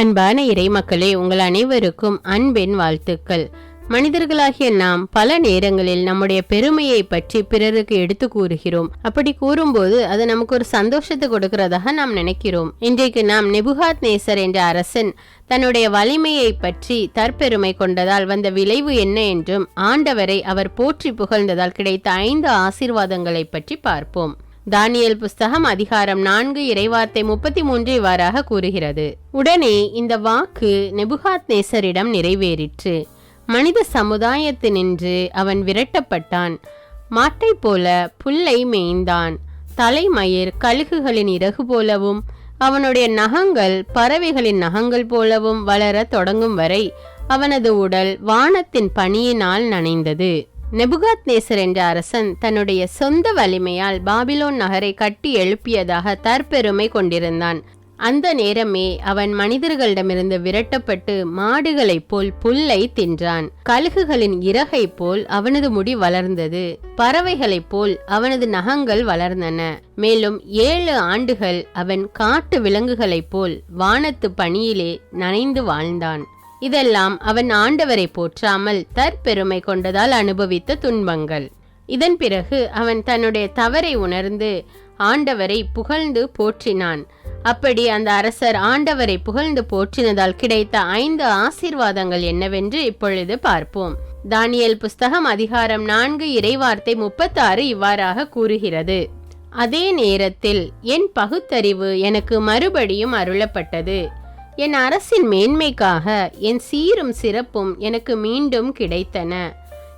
அன்பான இறைமக்களே உங்கள் அனைவருக்கும் அன்பின் வாழ்த்துக்கள். மனிதர்களாகிய நாம் பல நேரங்களில் நம்முடைய பெருமையை பற்றி பிறருக்கு எடுத்து கூறுகிறோம். அப்படி கூறும்போது அது நமக்கு ஒரு சந்தோஷத்தை கொடுக்கிறதாக நாம் நினைக்கிறோம். இன்றைக்கு நாம் நெபுகாத் நேசர் என்ற அரசன் தன்னுடைய வலிமையை பற்றி தற்பெருமை கொண்டதால் வந்த விளைவு என்ன என்றும் ஆண்டவரை அவர் போற்றி புகழ்ந்ததால் கிடைத்த ஐந்து ஆசீர்வாதங்களை பற்றி பார்ப்போம். தானியல் புஸ்தகம் அதிகாரம் நான்கு இறைவார்த்தை முப்பத்தி மூன்று இவ்வாறாக கூறுகிறது. உடனே இந்த வாக்கு நெபுகாத் நேசரிடம் நிறைவேறிற்று. மனித சமுதாயத்தினின்று அவன் விரட்டப்பட்டான். மாட்டை போல புல்லை மேய்ந்தான். தலைமயிர் கழுகுகளின் இறகு போலவும் அவனுடைய நகங்கள் பறவைகளின் நகங்கள் போலவும் வளரத் தொடங்கும் வரை அவனது உடல் வானத்தின் பனியினால் நனைந்தது. நெபுகாத் நேசர் என்ற அரசன் தன்னுடைய சொந்த வலிமையால் பாபிலோன் நகரை கட்டி எழுப்பியதாக தற்பெருமை கொண்டிருந்தான். அந்த நேரமே அவன் மனிதர்களிடமிருந்து விரட்டப்பட்டு மாடுகளைப் போல் புல்லை தின்றான். கழுகுகளின் இறகை போல் அவனது முடி வளர்ந்தது. பறவைகளைப் போல் அவனது நகங்கள் வளர்ந்தன. மேலும் ஏழு ஆண்டுகள் அவன் காட்டு விலங்குகளைப் போல் வானத்து பணியிலே நனைந்து வாழ்ந்தான். இதெல்லாம் அவன் ஆண்டவரை போற்றாமல் தற்பெருமை கொண்டதால் அனுபவித்த துன்பங்கள். இதன் பிறகு அவன் தன்னுடைய தவறை உணர்ந்து ஆண்டவரை புகழ்ந்து போற்றினான். அப்படி அந்த அரசர் ஆண்டவரை புகழ்ந்து போற்றினதால் கிடைத்த ஐந்து ஆசீர்வாதங்கள் என்னவென்று இப்பொழுது பார்ப்போம். தானியல் புஸ்தகம் அதிகாரம் நான்கு இறைவார்த்தை முப்பத்தாறு இவ்வாறாக கூறுகிறது. அதே நேரத்தில் என் பகுத்தறிவு எனக்கு மறுபடியும் அருளப்பட்டது. என் அரசின் மேன்மைக்காக என் சீரும் சிறப்பும் எனக்கு மீண்டும் கிடைத்தன.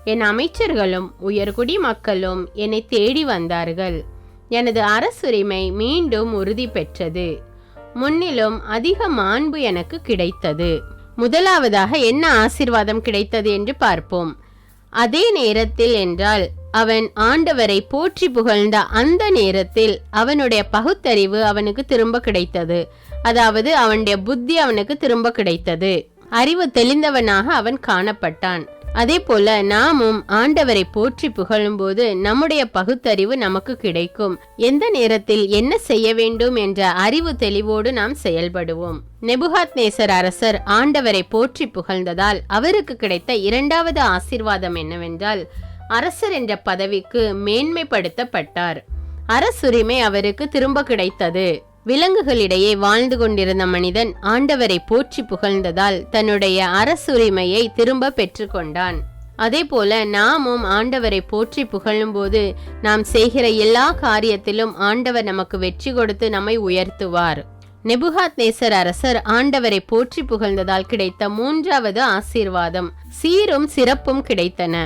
என் அமைச்சர்களும் உயர்குடி மக்களும் என்னை தேடி வந்தார்கள். எனது அரசுரிமை மீண்டும் உறுதி பெற்றது. முன்னிலும் அதிக மாண்பு எனக்கு கிடைத்தது. முதலாவதாக என்ன ஆசிர்வாதம் கிடைத்தது என்று பார்ப்போம். அதே நேரத்தில் என்றால் அவன் ஆண்டவரை போற்றி புகழ்ந்த அந்த நேரத்தில் அவனுடைய பகுத்தறிவு அவனுக்கு திரும்ப கிடைத்தது. அதாவது அவனுடைய புத்தி அவனுக்கு திரும்ப கிடைத்தது. அறிவு தெளிந்தவனாக அவன் காணப்பட்டான். அதே போல நாமும் ஆண்டவரை போற்றி புகழும்போது நம்முடைய பகுத்தறிவு நமக்கு கிடைக்கும். எந்த நேரத்தில் என்ன செய்ய வேண்டும் என்ற அறிவு தெளிவோடு நாம் செயல்படுவோம். நெபுகாத் நேசர் அரசர் ஆண்டவரை போற்றி புகழ்ந்ததால் அவருக்கு கிடைத்த இரண்டாவது ஆசிர்வாதம் என்னவென்றால் அரசர் என்ற பதவிக்கு மேன்மைப்படுத்தப்பட்டார். அரசுரிமை அவருக்கு திரும்ப கிடைத்தது. விலங்குகளிடையே வாழ்ந்து கொண்டிருந்த மனிதன் ஆண்டவரை போற்றி புகழ்ந்ததால் தன்னுடைய அரசுரிமையை திரும்ப பெற்றுக்கொண்டான் அதே போல நாமும் ஆண்டவரை போற்றி புகழும்போது நாம் செய்கிற எல்லா காரியத்திலும் ஆண்டவர் நமக்கு வெற்றி கொடுத்து நம்மை உயர்த்துவார். நெபுகாத் நேசர் அரசர் ஆண்டவரை போற்றி புகழ்ந்ததால் கிடைத்த மூன்றாவது ஆசீர்வாதம். சீரும் சிறப்பும் கிடைத்தன.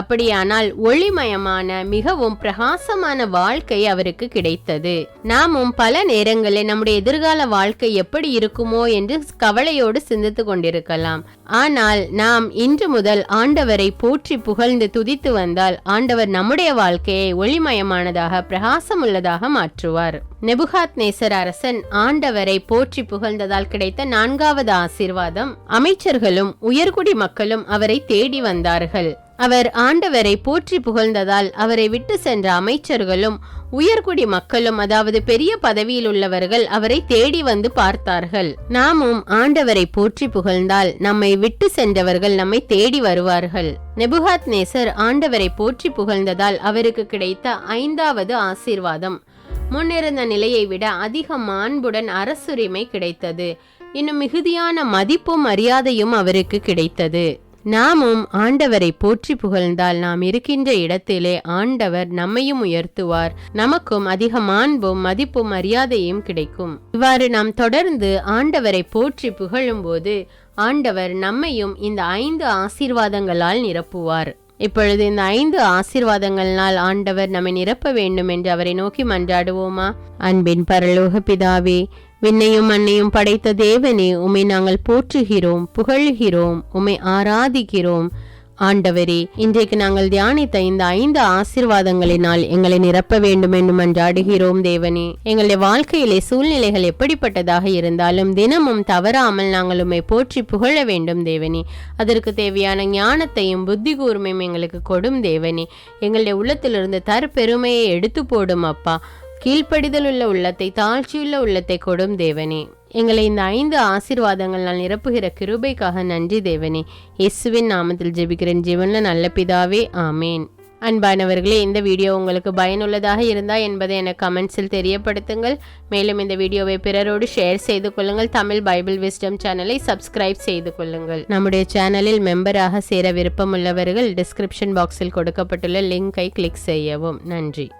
அப்படியானால் ஒளிமயமான மிகவும் பிரகாசமான வாழ்க்கை அவருக்கு கிடைத்தது. நாமும் பல நேரங்களில் நம்முடைய எதிர்கால வாழ்க்கை எப்படி இருக்குமோ என்று கவலையோடு சிந்தித்து கொண்டிருக்கலாம். ஆனால் நாம் இன்று முதல் ஆண்டவரை போற்றி புகழ்ந்து துதித்து வந்தால் ஆண்டவர் நம்முடைய வாழ்க்கையை ஒளிமயமானதாக பிரகாசமுள்ளதாக மாற்றுவார். நெபுகாத் நேசர் அரசன் ஆண்டவரை போற்றி புகழ்ந்ததால் கிடைத்த நான்காவது ஆசீர்வாதம் அமைச்சர்களும் உயர்குடி மக்களும் அவரை தேடி வந்தார்கள். அவர் ஆண்டவரை போற்றி புகழ்ந்ததால் அவரை விட்டு சென்ற அமைச்சர்களும் உயர்குடி மக்களும் அதாவது பெரிய பதவியில் உள்ளவர்கள் அவரை தேடி வந்து பார்த்தார்கள். நாமும் ஆண்டவரை போற்றி புகழ்ந்தால் நம்மை விட்டு சென்றவர்கள் நம்மை தேடி வருவார்கள். நெபுகாத் நேசர் ஆண்டவரை போற்றி புகழ்ந்ததால் அவருக்கு கிடைத்த ஐந்தாவது ஆசீர்வாதம். முன்னிருந்த நிலையை விட அதிக மாண்புடன் அரசுரிமை கிடைத்தது. இன்னும் மிகுதியான மதிப்பும் மரியாதையும் அவருக்கு கிடைத்தது. நாமும் ஆண்டவரை போற்றி புகழ்ந்தால் நாம் இருக்கின்ற இடத்திலே ஆண்டவர் நம்மையும் உயர்த்துவார். நமக்கும் அதிக மாண்பும் மதிப்பும் மரியாதையும் கிடைக்கும். இவ்வாறு நாம் தொடர்ந்து ஆண்டவரை போற்றி புகழும்போது ஆண்டவர் நம்மையும் இந்த ஐந்து ஆசீர்வாதங்களால் நிரப்புவார். இப்பொழுது இந்த ஐந்து ஆசீர்வாதங்களால் ஆண்டவர் நம்மை நிரப்ப வேண்டும் என்று அவரை நோக்கி மன்றாடுவோமா? அன்பின் பரலோக பிதாவே விண்ணையும் மண்ணையும் படைத்த தேவனே உம்மை நாங்கள் போற்றுகிறோம் புகழ்கிறோம் உமை ஆராதிக்கிறோம். ஆண்டவரே இன்றைக்கு நாங்கள் தியானித்த இந்த ஐந்து ஆசிர்வாதங்களினால் எங்களை நிரப்ப வேண்டும் என்று மன்றாடுகிறோம் தேவனே. எங்களுடைய வாழ்க்கையிலே சூழ்நிலைகள் எப்படிப்பட்டதாக இருந்தாலும் தினமும் தவறாமல் நாங்கள் உம்மை போற்றி புகழ வேண்டும் தேவனே. அதற்கு தேவையான ஞானத்தையும் புத்தி கூர்மையும் எங்களுக்கு கொடும் தேவனே. எங்களுடைய உள்ளத்திலிருந்து தற்பெருமையை எடுத்து போடும் அப்பா. கீழ்ப்படிதலுள்ள உள்ளத்தை தாழ்ச்சியுள்ள உள்ளத்தை கொடும் தேவனே. எங்களை இந்த ஐந்து ஆசீர்வாதங்களால் நிரப்புகிற கிருபைக்காக நன்றி தேவனே. இயேசுவின் நாமத்தில் ஜெபிக்கிறேன். ஜீவன்ல நல்ல பிதாவே ஆமேன். அன்பானவர்களே இந்த வீடியோ உங்களுக்கு பயனுள்ளதாக இருந்தால் என்பதை எனக்கு கமெண்ட்ஸில் தெரியப்படுத்துங்கள். மேலும் இந்த வீடியோவை பிறரோடு ஷேர் செய்து கொள்ளுங்கள். தமிழ் பைபிள் விஸ்டம் சேனலை சப்ஸ்கிரைப் செய்து கொள்ளுங்கள். நம்முடைய சேனலில் மெம்பராக சேர விருப்பமுள்ளவர்கள் டிஸ்கிரிப்ஷன் பாக்ஸில் கொடுக்கப்பட்டுள்ள லிங்கை கிளிக் செய்யவும். நன்றி.